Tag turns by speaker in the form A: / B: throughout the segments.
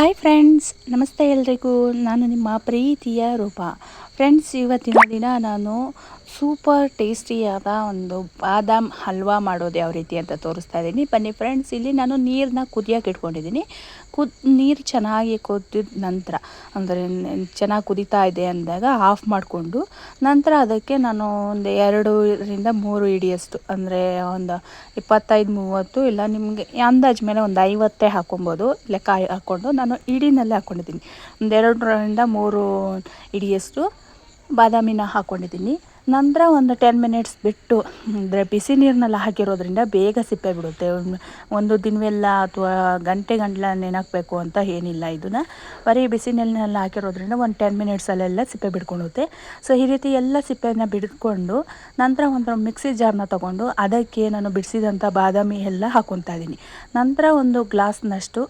A: Hi friends ನಮಸ್ತೆ ಎಲ್ರಿಗೂ. ನಾನು ನಿಮ್ಮ ಪ್ರೀತಿಯ ರೂಪ. ಫ್ರೆಂಡ್ಸ್ ಇವತ್ತಿನ ದಿನ ನಾನು ಸೂಪರ್ ಟೇಸ್ಟಿಯಾದ ಒಂದು ಬಾದಾಮ್ ಹಲ್ವಾ ಮಾಡೋದು ಯಾವ ರೀತಿ ಅಂತ ತೋರಿಸ್ತಾ ಇದ್ದೀನಿ. ಬನ್ನಿ ಫ್ರೆಂಡ್ಸ್, ಇಲ್ಲಿ ನಾನು ನೀರನ್ನ ಕುದಿಯೋಕೆ ಇಟ್ಕೊಂಡಿದ್ದೀನಿ. ಕುದ್, ನೀರು ಚೆನ್ನಾಗಿ ಕುದ್ದಿದ ನಂತರ, ಅಂದರೆ ಚೆನ್ನಾಗಿ ಕುದೀತಾ ಇದೆ ಅಂದಾಗ ಆಫ್ ಮಾಡಿಕೊಂಡು, ನಂತರ ಅದಕ್ಕೆ ನಾನು ಒಂದು ಎರಡರಿಂದ ಮೂರು ಇಡಿಯಷ್ಟು ಅಂದರೆ ಒಂದು ಇಪ್ಪತ್ತೈದು, ಮೂವತ್ತು, ಇಲ್ಲ ನಿಮಗೆ ಅಂದಾಜು ಮೇಲೆ ಒಂದು ಐವತ್ತೇ ಹಾಕೊಬೋದು, ಲೆಕ್ಕ ಹಾಕ್ಕೊಂಡು ನಾನು ಇಡಿನಲ್ಲೇ ಹಾಕ್ಕೊಂಡಿದ್ದೀನಿ ಒಂದು ಎರಡರಿಂದ ಮೂರು ಇಡಿಯಷ್ಟು ಬಾದಾಮಿನ ಹಾಕ್ಕೊಂಡಿದ್ದೀನಿ ನಂತರ ಒಂದು ಟೆನ್ ಮಿನಿಟ್ಸ್ ಬಿಟ್ಟು, ಅಂದರೆ ಬಿಸಿ ನೀರಿನಲ್ಲಿ ಹಾಕಿರೋದ್ರಿಂದ ಬೇಗ ಸಿಪ್ಪೆ ಬಿಡುತ್ತೆ. ಒಂದು ದಿನವೆಲ್ಲ ಅಥವಾ ಗಂಟೆ ಗಂಟಲ ನೆನಕಬೇಕು ಅಂತ ಏನಿಲ್ಲ ಇದನ್ನು. ಬರೀ ಬಿಸಿ ನೀರಿನಲ್ಲಿ ಹಾಕಿರೋದ್ರಿಂದ ಒಂದು ಟೆನ್ ಮಿನಿಟ್ಸಲ್ಲೆಲ್ಲ ಸಿಪ್ಪೆ ಬಿಡ್ಕೊಳ್ಳುತ್ತೆ ಸೊ ಈ ರೀತಿ ಎಲ್ಲ ಸಿಪ್ಪೆನ ಬಿಡ್ಕೊಂಡು, ನಂತರ ಒಂದು ಮಿಕ್ಸಿ ಜಾರ್ನ ತೊಗೊಂಡು ಅದಕ್ಕೆ ನಾನು ಬಿಡಿಸಿದಂಥ ಬಾದಾಮಿ ಎಲ್ಲ ಹಾಕ್ಕೊತಾ ಇದ್ದೀನಿ ನಂತರ ಒಂದು ಗ್ಲಾಸ್ನಷ್ಟು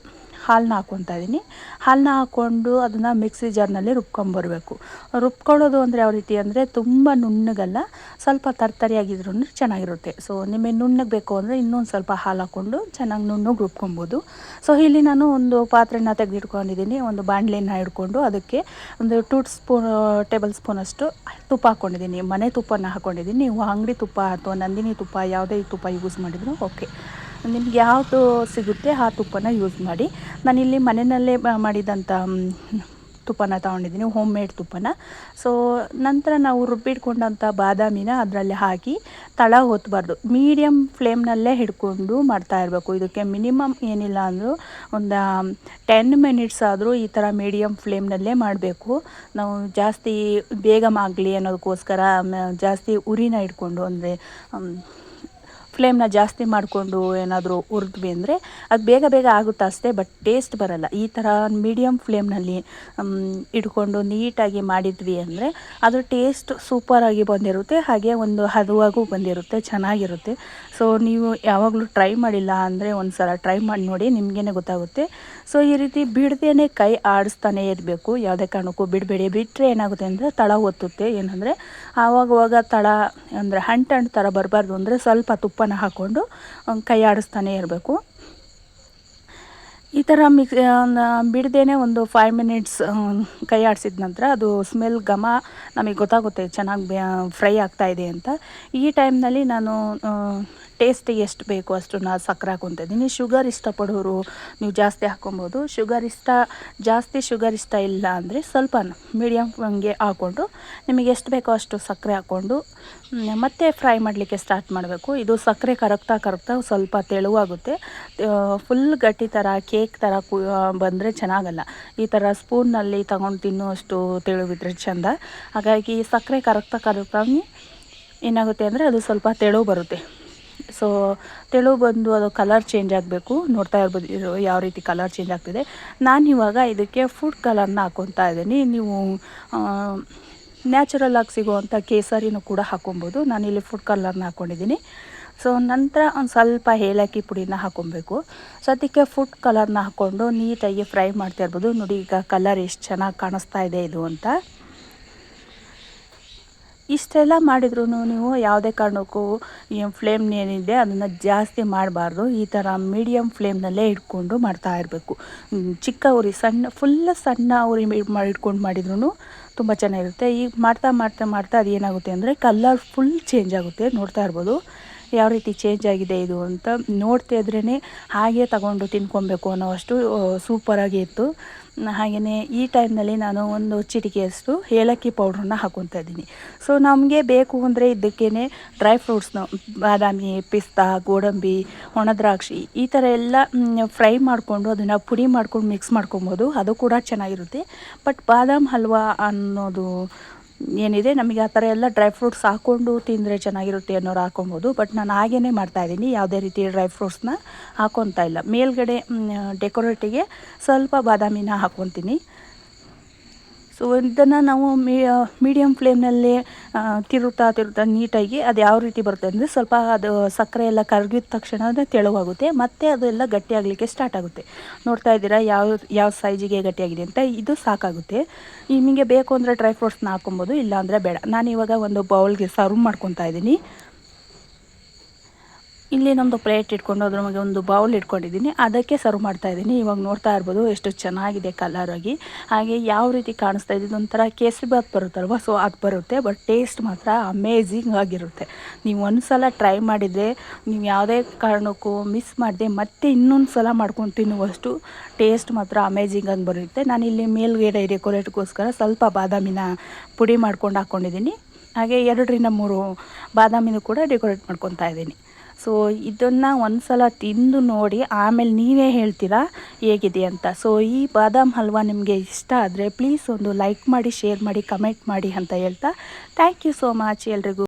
A: ಹಾಲನ್ನ ಹಾಕ್ಕೊತಾ ಇದ್ದೀನಿ. ಹಾಲನ್ನ ಹಾಕ್ಕೊಂಡು ಅದನ್ನು ಮಿಕ್ಸಿ ಜಾರ್ನಲ್ಲಿ ರುಬ್ಕೊಂಬರ್ಬೇಕು. ರುಬ್ಕೊಳ್ಳೋದು ಅಂದರೆ ಯಾವ ರೀತಿ ಅಂದರೆ ತುಂಬ ನುಣ್ಣಗಲ್ಲ, ಸ್ವಲ್ಪ ತರ್ತರಿಯಾಗಿದ್ರೂ ಚೆನ್ನಾಗಿರುತ್ತೆ. ಸೊ ನಿಮಗೆ ನುಣ್ಣಗೆ ಬೇಕು ಅಂದರೆ ಇನ್ನೊಂದು ಸ್ವಲ್ಪ ಹಾಲು ಹಾಕ್ಕೊಂಡು ಚೆನ್ನಾಗಿ ನುಣ್ಣಗೆ ರುಬ್ಕೊಬೋದು. ಸೊ ಇಲ್ಲಿ ನಾನು ಒಂದು ಪಾತ್ರೆನ ತೆಗೆದಿಟ್ಕೊಂಡಿದ್ದೀನಿ. ಒಂದು ಬಾಣಲೆನ ಹಿಡ್ಕೊಂಡು ಅದಕ್ಕೆ ಒಂದು ಟೂ ಸ್ಪೂನ್ ಟೇಬಲ್ ಸ್ಪೂನಷ್ಟು ತುಪ್ಪ ಹಾಕ್ಕೊಂಡಿದ್ದೀನಿ ಮನೆ ತುಪ್ಪನ ಹಾಕ್ಕೊಂಡಿದ್ದೀನಿ ನೀವು ಅಂಗಡಿ ತುಪ್ಪ ಅಥವಾ ನಂದಿನಿ ತುಪ್ಪ, ಯಾವುದೇ ತುಪ್ಪ ಯೂಸ್ ಮಾಡಿದ್ರು ಓಕೆ ನಿಮ್ಗೆ ಯಾವುದು ಸಿಗುತ್ತೆ ಆ ತುಪ್ಪನ ಯೂಸ್ ಮಾಡಿ. ನಾನಿಲ್ಲಿ ಮನೆಯಲ್ಲೇ ಮಾಡಿದಂಥ ತುಪ್ಪನ ತೊಗೊಂಡಿದ್ದೀನಿ ಹೋಮ್ ಮೇಡ್ ತುಪ್ಪನ. ಸೊ ನಂತರ ನಾವು ರುಬ್ಬಿಟ್ಕೊಂಡಂಥ ಬಾದಾಮಿನ ಅದರಲ್ಲಿ ಹಾಕಿ ತಳ ಹೊತ್ತಬಾರ್ದು ಮೀಡಿಯಮ್ ಫ್ಲೇಮ್ನಲ್ಲೇ ಹಿಡ್ಕೊಂಡು ಮಾಡ್ತಾ ಇರಬೇಕು. ಇದಕ್ಕೆ ಮಿನಿಮಮ್ ಏನಿಲ್ಲ ಅಂದರೂ ಒಂದು ಟೆನ್ ಮಿನಿಟ್ಸ್ ಆದರೂ ಈ ಥರ ಮೀಡಿಯಮ್ ಫ್ಲೇಮ್ನಲ್ಲೇ ಮಾಡಬೇಕು. ನಾವು ಜಾಸ್ತಿ ಬೇಗ ಆಗಲಿ ಅನ್ನೋದಕ್ಕೋಸ್ಕರ ಜಾಸ್ತಿ ಉರಿನ ಇಟ್ಕೊಂಡು ಅಂದರೆ ಫ್ಲೇಮ್ನ ಜಾಸ್ತಿ ಮಾಡಿಕೊಂಡು ಏನಾದರೂ ಹುರಿದ್ವಿ ಅಂದರೆ ಅದು ಬೇಗ ಬೇಗ ಆಗುತ್ತೆ ಅಷ್ಟೇ ಬಟ್ ಟೇಸ್ಟ್ ಬರಲ್ಲ. ಈ ಥರ ಮೀಡಿಯಮ್ ಫ್ಲೇಮ್ನಲ್ಲಿ ಇಟ್ಕೊಂಡು ನೀಟಾಗಿ ಮಾಡಿದ್ವಿ ಅಂದರೆ ಅದು ಟೇಸ್ಟ್ ಸೂಪರಾಗಿ ಬಂದಿರುತ್ತೆ, ಹಾಗೆ ಒಂದು ಹದವಾಗೂ ಬಂದಿರುತ್ತೆ, ಚೆನ್ನಾಗಿರುತ್ತೆ. ಸೊ ನೀವು ಯಾವಾಗಲೂ ಟ್ರೈ ಮಾಡಿಲ್ಲ ಅಂದರೆ ಒಂದು ಸಲ ಟ್ರೈ ಮಾಡಿ ನೋಡಿ, ನಿಮಗೇನೆ ಗೊತ್ತಾಗುತ್ತೆ. ಸೊ ಈ ರೀತಿ ಬಿಡ್ದೇ ಕೈ ಆಡಿಸ್ತಾನೆ ಇರಬೇಕು. ಯಾವುದೇ ಕಾರಣಕ್ಕೂ ಬಿಡಬೇಡಿ. ಬಿಟ್ಟರೆ ಏನಾಗುತ್ತೆ ಅಂದರೆ ತಳ ಒತ್ತುತ್ತೆ. ಏನಂದರೆ ಆವಾಗವಾಗ ತಳ ಅಂದರೆ ಹಂಟ್ ಹಂಟ್ ಥರ ಬರಬಾರ್ದು ಅಂದರೆ ಸ್ವಲ್ಪ ತುಪ್ಪನ ಹಾಕ್ಕೊಂಡು ಕೈ ಆಡಿಸ್ತಾನೆ ಇರಬೇಕು. ಈ ಥರ ಮಿಕ್ಸ್ ಬಿಡ್ದೇ ಒಂದು ಫೈವ್ ಮಿನಿಟ್ಸ್ ಕೈ ಆಡಿಸಿದ ನಂತರ ಅದು ಸ್ಮೆಲ್ ಘಮ ನಮಗೆ ಗೊತ್ತಾಗುತ್ತೆ ಚೆನ್ನಾಗಿ ಫ್ರೈ ಆಗ್ತಾಯಿದೆ ಅಂತ. ಈ ಟೈಮ್ನಲ್ಲಿ ನಾನು ಟೇಸ್ಟ್ ಎಷ್ಟು ಬೇಕು ಅಷ್ಟು ನಾನು ಸಕ್ಕರೆ ಹಾಕ್ಕೊತಿದ್ದೀನಿ ಶುಗರ್ ಇಷ್ಟಪಡೋರು ನೀವು ಜಾಸ್ತಿ ಹಾಕ್ಕೊಬೋದು ಶುಗರ್ ಇಷ್ಟ, ಜಾಸ್ತಿ ಶುಗರ್ ಇಷ್ಟ ಇಲ್ಲ ಅಂದರೆ ಸ್ವಲ್ಪ ಮೀಡಿಯಮ್ ಹಂಗೆ ಹಾಕ್ಕೊಂಡು ನಿಮಗೆ ಎಷ್ಟು ಬೇಕೋ ಅಷ್ಟು ಸಕ್ಕರೆ ಹಾಕ್ಕೊಂಡು ಮತ್ತೆ ಫ್ರೈ ಮಾಡಲಿಕ್ಕೆ ಸ್ಟಾರ್ಟ್ ಮಾಡಬೇಕು. ಇದು ಸಕ್ಕರೆ ಕರಗ್ತಾ ಕರಗ್ತಾ ಸ್ವಲ್ಪ ತೆಳುವಾಗುತ್ತೆ. ಫುಲ್ ಗಟ್ಟಿ ಥರ ಕೇಕ್ ಥರ ಕು ಬಂದರೆ ಚೆನ್ನಾಗಲ್ಲ. ಈ ಥರ ಸ್ಪೂನ್ನಲ್ಲಿ ತಗೊಂಡು ತಿನ್ನುವಷ್ಟು ತೆಳುವಿದ್ರೆ ಚೆಂದ. ಹಾಗಾಗಿ ಸಕ್ಕರೆ ಕರಗ್ತಾ ಕರಗ್ತಾ ಏನಾಗುತ್ತೆ ಅಂದರೆ ಅದು ಸ್ವಲ್ಪ ತೆಳು ಬರುತ್ತೆ. ಸೊ ತೆಳು ಬಂದು ಅದು ಕಲರ್ ಚೇಂಜ್ ಆಗಬೇಕು. ನೋಡ್ತಾ ಇರ್ಬೋದು ಯಾವ ರೀತಿ ಕಲರ್ ಚೇಂಜ್ ಆಗ್ತಿದೆ. ನಾನು ಇವಾಗ ಇದಕ್ಕೆ ಫುಡ್ ಕಲರ್ನ ಹಾಕ್ಕೊತಾ ಇದ್ದೀನಿ. ನೀವು ನ್ಯಾಚುರಲ್ ಆಗಿ ಸಿಗುವಂಥ ಕೇಸರಿನೂ ಕೂಡ ಹಾಕೊಬೋದು. ನಾನಿಲ್ಲಿ ಫುಡ್ ಕಲರ್ನ ಹಾಕ್ಕೊಂಡಿದ್ದೀನಿ ಸೊ ನಂತರ ಒಂದು ಸ್ವಲ್ಪ ಏಲಕ್ಕಿ ಪುಡಿನ ಹಾಕ್ಕೊಬೇಕು ಸೊ ಅದಕ್ಕೆ ಫುಡ್ ಕಲರ್ನ ಹಾಕ್ಕೊಂಡು ನೀಟಾಗಿ ಫ್ರೈ ಮಾಡ್ತಾ ಇರ್ಬೋದು. ನೋಡಿ, ಈಗ ಕಲರ್ ಎಷ್ಟು ಚೆನ್ನಾಗಿ ಕಾಣಿಸ್ತಾ ಇದೆ ಇದು ಅಂತ. ಇಷ್ಟೆಲ್ಲ ಮಾಡಿದ್ರೂ ನೀವು ಯಾವುದೇ ಕಾರಣಕ್ಕೂ ಫ್ಲೇಮ್ ಏನಿದೆ ಅದನ್ನು ಜಾಸ್ತಿ ಮಾಡಬಾರ್ದು. ಈ ಥರ ಮೀಡಿಯಮ್ ಫ್ಲೇಮ್ನಲ್ಲೇ ಇಟ್ಕೊಂಡು ಮಾಡ್ತಾ ಇರಬೇಕು. ಚಿಕ್ಕ ಉರಿ, ಸಣ್ಣ ಫುಲ್ ಸಣ್ಣ ಉರಿ ಮಾಡಿ ಇಟ್ಕೊಂಡು ಮಾಡಿದ್ರೂ ತುಂಬ ಚೆನ್ನಾಗಿರುತ್ತೆ. ಈಗ ಮಾಡ್ತಾ ಮಾಡ್ತಾ ಮಾಡ್ತಾ ಅದು ಏನಾಗುತ್ತೆ ಅಂದರೆ ಕಲರ್ ಫುಲ್ ಚೇಂಜ್ ಆಗುತ್ತೆ ನೋಡ್ತಾ ಇರ್ಬೋದು. ಯಾವ ರೀತಿ ಚೇಂಜ್ ಆಗಿದೆ ಇದು ಅಂತ ನೋಡ್ತಾ ಇದ್ರೇ ಹಾಗೆ ತಗೊಂಡು ತಿನ್ಕೊಬೇಕು ಅನ್ನೋ ಅಷ್ಟು ಸೂಪರಾಗಿ ಇತ್ತು. ಹಾಗೆಯೇ ಈ ಟೈಮ್ನಲ್ಲಿ ನಾನು ಒಂದು ಚಿಟಿಕೆಯಷ್ಟು ಏಲಕ್ಕಿ ಪೌಡ್ರನ್ನ ಹಾಕೊತಾ ಇದ್ದೀನಿ. ಸೊ ನಮಗೆ ಬೇಕು ಅಂದರೆ ಇದಕ್ಕೇ ಡ್ರೈ ಫ್ರೂಟ್ಸ್ನ ಬಾದಾಮಿ, ಪಿಸ್ತಾ, ಗೋಡಂಬಿ ಒಣದ್ರಾಕ್ಷಿ ಈ ಥರ ಎಲ್ಲ ಫ್ರೈ ಮಾಡಿಕೊಂಡು ಅದನ್ನು ಪುಡಿ ಮಾಡ್ಕೊಂಡು ಮಿಕ್ಸ್ ಮಾಡ್ಕೊಬೋದು. ಅದು ಕೂಡ ಚೆನ್ನಾಗಿರುತ್ತೆ. ಬಟ್ ಬಾದಾಮಿ ಹಲ್ವಾ ಅನ್ನೋದು ಏನಿದೆ, ನಮಗೆ ಆ ಥರ ಎಲ್ಲ ಡ್ರೈ ಫ್ರೂಟ್ಸ್ ಹಾಕ್ಕೊಂಡು ತಿಂದರೆ ಚೆನ್ನಾಗಿರುತ್ತೆ ಅನ್ನೋರು ಹಾಕೊಬೋದು. ಬಟ್ ನಾನು ಹಾಗೇ ಮಾಡ್ತಾಯಿದ್ದೀನಿ ಯಾವುದೇ ರೀತಿ ಡ್ರೈ ಫ್ರೂಟ್ಸ್ನ ಹಾಕೊತಾ ಇಲ್ಲ. ಮೇಲ್ಗಡೆ ಡೆಕೋರೇಟಿಗೆ ಸ್ವಲ್ಪ ಬಾದಾಮಿನ ಹಾಕ್ಕೊತೀನಿ ಸೊ ಇದನ್ನು ನಾವು ಮೀಡಿಯಮ್ ಫ್ಲೇಮ್ನಲ್ಲಿ ತಿರುತ್ತಾ ತಿರುತ್ತಾ ನೀಟಾಗಿ ಅದು ಯಾವ ರೀತಿ ಬರುತ್ತೆ ಅಂದರೆ ಸ್ವಲ್ಪ ಅದು ಸಕ್ಕರೆ ಎಲ್ಲ ಕರಗಿದ ತಕ್ಷಣ ತೆಳುವಾಗುತ್ತೆ. ಮತ್ತು ಅದೆಲ್ಲ ಗಟ್ಟಿಯಾಗಲಿಕ್ಕೆ ಸ್ಟಾರ್ಟ್ ಆಗುತ್ತೆ. ನೋಡ್ತಾ ಇದ್ದೀರಾ ಯಾವ ಯಾವ ಸೈಜಿಗೆ ಗಟ್ಟಿಯಾಗಿದೆ ಅಂತ. ಇದು ಸಾಕಾಗುತ್ತೆ. ನಿಮಗೆ ಬೇಕು ಅಂದರೆ ಡ್ರೈ ಫ್ರೂಟ್ಸ್ನ ಹಾಕೊಬೋದು ಇಲ್ಲಾಂದರೆ ಬೇಡ. ನಾನು ಇವಾಗ ಒಂದು ಬೌಲ್ಗೆ ಸರ್ವ್ ಮಾಡ್ಕೊತಾ ಇದ್ದೀನಿ. ಇಲ್ಲಿ ನಮ್ಮದು ಪ್ಲೇಟ್ ಇಟ್ಕೊಂಡು ಅದ್ರ ಮಗೆ ಒಂದು ಬೌಲ್ ಇಟ್ಕೊಂಡಿದ್ದೀನಿ. ಅದಕ್ಕೆ ಸರ್ವ್ ಮಾಡ್ತಾ ಇದ್ದೀನಿ. ಇವಾಗ ನೋಡ್ತಾ ಇರ್ಬೋದು ಎಷ್ಟು ಚೆನ್ನಾಗಿದೆ ಕಲರ್ ಆಗಿ. ಹಾಗೆ ಯಾವ ರೀತಿ ಕಾಣಿಸ್ತಾ ಇದ್ದು ಒಂಥರ ಕೇಸರಿ ಬಾತ್ ಬರುತ್ತಲ್ವ? ಸೊ ಅದು ಬರುತ್ತೆ. ಬಟ್ ಟೇಸ್ಟ್ ಮಾತ್ರ ಅಮೇಝಿಂಗ್ ಆಗಿರುತ್ತೆ. ನೀವು ಒಂದು ಸಲ ಟ್ರೈ ಮಾಡಿದರೆ, ನೀವು ಯಾವುದೇ ಕಾರಣಕ್ಕೂ ಮಿಸ್ ಮಾಡಿದೆ ಮತ್ತೆ ಇನ್ನೊಂದು ಸಲ ಮಾಡ್ಕೊಂಡು ತಿನ್ನುವಷ್ಟು ಟೇಸ್ಟ್ ಮಾತ್ರ ಅಮೇಝಿಂಗ್ ಆಗಿ ಬರುತ್ತೆ. ನಾನಿಲ್ಲಿ ಮೇಲ್ಗಡೆ ಡೆಕೋರೇಟ್ಗೋಸ್ಕರ ಸ್ವಲ್ಪ ಬಾದಾಮಿನ ಪುಡಿ ಮಾಡ್ಕೊಂಡು ಹಾಕ್ಕೊಂಡಿದ್ದೀನಿ ಹಾಗೆ ಎರಡರಿಂದ ಮೂರು ಬಾದಾಮಿನೂ ಕೂಡ ಡೆಕೋರೇಟ್ ಮಾಡ್ಕೊತಾ ಇದ್ದೀನಿ. ಸೊ ಇದನ್ನು ಒಂದು ಸಲ ತಿಂದು ನೋಡಿ, ಆಮೇಲೆ ನೀವೇ ಹೇಳ್ತೀರಾ? ಹೇಗಿದೆ ಅಂತ. ಸೊ ಈ ಬಾದಾಮ್ ಹಲ್ವಾ ನಿಮಗೆ ಇಷ್ಟ ಆದರೆ ಪ್ಲೀಸ್ ಒಂದು ಲೈಕ್ ಮಾಡಿ ಶೇರ್ ಮಾಡಿ ಕಮೆಂಟ್ ಮಾಡಿ ಅಂತ ಹೇಳ್ತಾ ಥ್ಯಾಂಕ್ ಯು ಸೋ ಮಚ್ ಎಲ್ರಿಗೂ.